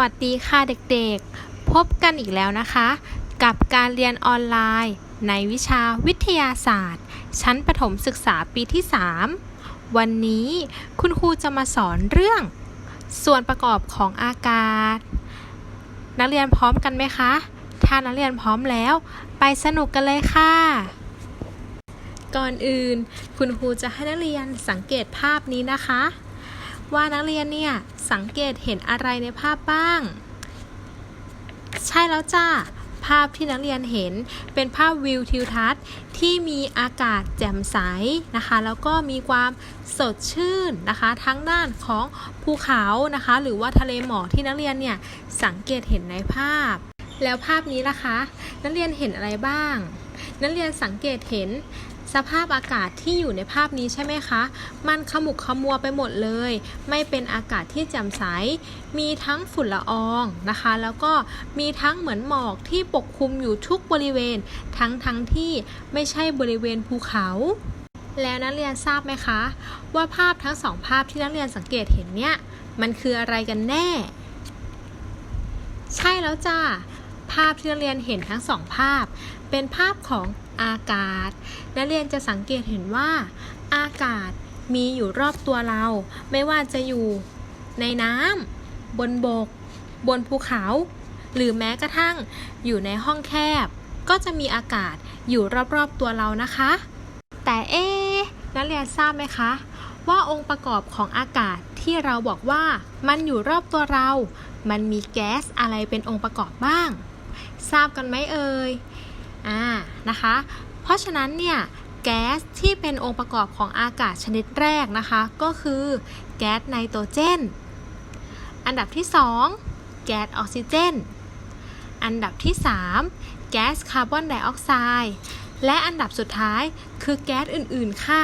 วัสดีค่ะเด็กๆ พบกันอีกแล้วนะคะ กับการเรียนออนไลน์ ในวิชาวิทยาศาสตร์ ชั้นประถมศึกษาปีที่ 3 วันนี้คุณครูจะมาสอนเรื่อง ส่วนประกอบของอากาศ นักเรียนพร้อมกันไหมคะ ถ้านักเรียนพร้อมแล้ว ไปสนุกกันเลยค่ะ ก่อนอื่น คุณครูจะให้นักเรียนสังเกตภาพนี้นะคะ ว่านักเรียนเนี่ย สังเกตเห็นอะไรในภาพบ้าง ใช่แล้วจ้าภาพที่นักเรียนเห็นเป็นภาพวิวทิวทัศน์ที่มีอากาศแจ่มใสนะคะ แล้วก็มีความสดชื่นนะคะ ทั้งด้านของภูเขานะคะ หรือว่าทะเลหมอกที่นักเรียนเนี่ยสังเกตเห็นในภาพ แล้วภาพนี้ล่ะคะ นักเรียนเห็นอะไรบ้าง นักเรียนสังเกตเห็น สภาพอากาศที่อยู่ในภาพนี้ใช่ไหมคะ มันขมุกขมัวไปหมดเลย ไม่เป็นอากาศที่แจ่มใส มีทั้งฝุ่นละอองนะคะ แล้วก็มีทั้งเหมือนหมอกที่ปกคลุมอยู่ทุกบริเวณ ทั้งทั้งที่ไม่ใช่บริเวณภูเขาแล้วนักเรียนทราบไหมคะ ว่าภาพทั้งสองภาพที่นักเรียนสังเกตเห็นเนี่ยมันคืออะไรกันแน่ ใช่แล้วจ้าภาพที่นักเรียนเห็นทั้งสองภาพ เป็นภาพของ อากาศ นักเรียนจะสังเกตเห็นว่า อากาศมีอยู่รอบตัวเรา ไม่ว่าจะอยู่ในน้ำบนบก บนภูเขา หรือแม้กระทั่งอยู่ในห้องแคบ ก็จะมีอากาศอยู่รอบๆตัวเรานะคะ แต่เอ๊นักเรียนทราบไหมคะ ว่าองค์ประกอบของอากาศที่เราบอกว่ามันอยู่รอบตัวเรา มันมีแก๊สอะไรเป็นองค์ประกอบบ้าง ทราบกันไหมเอ่ย อ่านะคะ เพราะฉะนั้นเนี่ยแก๊สที่เป็นองค์ประกอบของอากาศชนิดแรกนะคะ ก็คือแก๊สไนโตรเจน อันดับที่ 2 แก๊สออกซิเจน อันดับที่ 3 แก๊สคาร์บอนไดออกไซด์ และอันดับสุดท้ายคือแก๊สอื่นๆค่ะ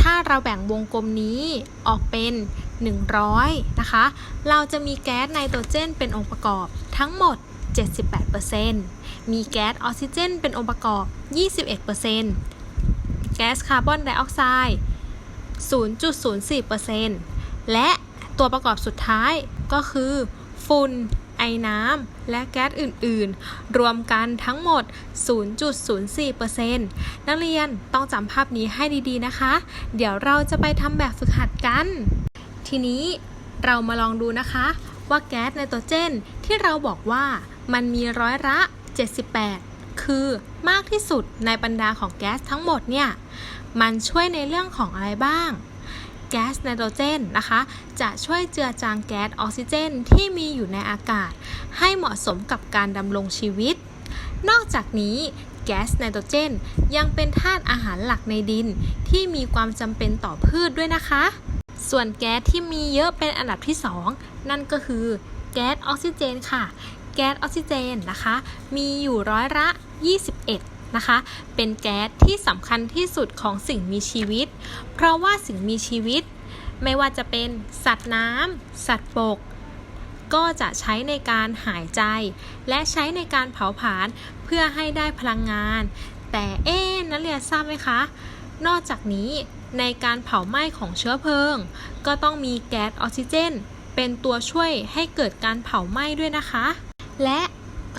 ถ้าเราแบ่งวงกลมนี้ออกเป็น 100 นะคะ เราจะมีแก๊สไนโตรเจนเป็นองค์ประกอบทั้งหมด 78%มีแก๊สออกซิเจนเป็นองค์ประกอบ 21%แก๊สคาร์บอนไดออกไซด์ 0.04%และตัวประกอบสุดท้ายก็คือฝุ่นไอน้ำและแก๊สอื่น ๆ รวมกันทั้งหมด 0.04%นักเรียนต้องจำภาพนี้ให้ดี ๆ นะคะ เดี๋ยวเราจะไปทำแบบฝึกหัดกัน ทีนี้เรามาลองดูนะคะ ว่าแก๊สไนโตรเจนที่เราบอกว่า มันมีร้อยละ 78 คือมากที่สุดในบรรดาของแก๊สทั้งหมดเนี่ย มันช่วยในเรื่องของอะไรบ้าง แก๊สไนโตรเจนนะคะ จะช่วยเจือจางแก๊สออกซิเจนที่มีอยู่ในอากาศ ให้เหมาะสมกับการดำรงชีวิต นอกจากนี้แก๊สไนโตรเจน ยังเป็นธาตุอาหารหลักในดิน ที่มีความจำเป็นต่อพืชด้วยนะคะ ส่วนแก๊สที่มีเยอะเป็นอันดับที่ 2 นั่นก็คือแก๊สออกซิเจนค่ะ แก๊สออกซิเจนนะคะ มีอยู่ร้อยละ 21 นะคะ เป็นแก๊สที่สำคัญที่สุดของสิ่งมีชีวิต เพราะว่าสิ่งมีชีวิต ไม่ว่าจะเป็นสัตว์น้ำสัตว์บก ก็จะใช้ในการหายใจ และใช้ในการเผาผลาญเพื่อให้ได้พลังงาน แต่เอ๊ะนักเรียนทราบไหมคะ นอกจากนี้ในการเผาไหม้ของเชื้อเพลิง ก็ต้องมีแก๊สออกซิเจนเป็นตัวช่วยให้เกิดการเผาไหม้ด้วยนะคะ และ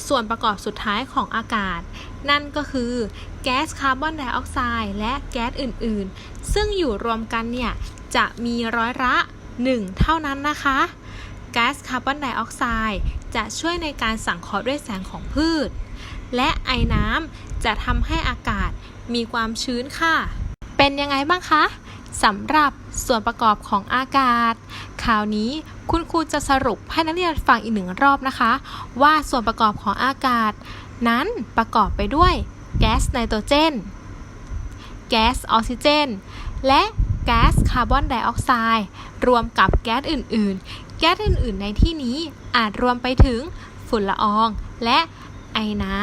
ส่วนประกอบสุดท้ายของอากาศ นั่นก็คือแก๊สคาร์บอนไดออกไซด์และแก๊สอื่นๆ ซึ่งอยู่รวมกันเนี่ย จะมีร้อยละ 1 เท่านั้นนะคะแก๊สคาร์บอนไดออกไซด์จะช่วยในการสังเคราะห์ด้วยแสงของพืช และไอน้ำจะทำให้อากาศมีความชื้นค่ะ เป็นยังไงบ้างคะ สำหรับส่วนประกอบของอากาศ คราวนี้คุณครูจะสรุปให้นักเรียนฟังอีกหนึ่งรอบนะคะ ว่าส่วนประกอบของอากาศ นั้นประกอบไปด้วยแก๊สไนโตรเจน แก๊สออกซิเจน และแก๊สคาร์บอนไดออกไซด์รวมกับแก๊สอื่น ๆ แก๊สอื่น ๆ ในที่นี้อาจรวมไปถึงฝุ่นละออง และ ไอน้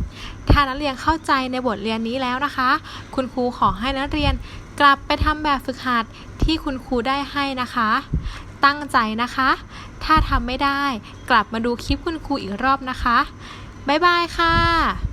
ำถ้านักเรียนเข้าใจในบทเรียนนี้แล้วนะคะ คุณครูขอให้นักเรียนกลับไปทำแบบฝึกหัดที่คุณครูได้ให้นะคะ ตั้งใจนะคะ ถ้าทำไม่ได้ กลับมาดูคลิปคุณครูอีกรอบนะคะ บ๊ายบายค่ะ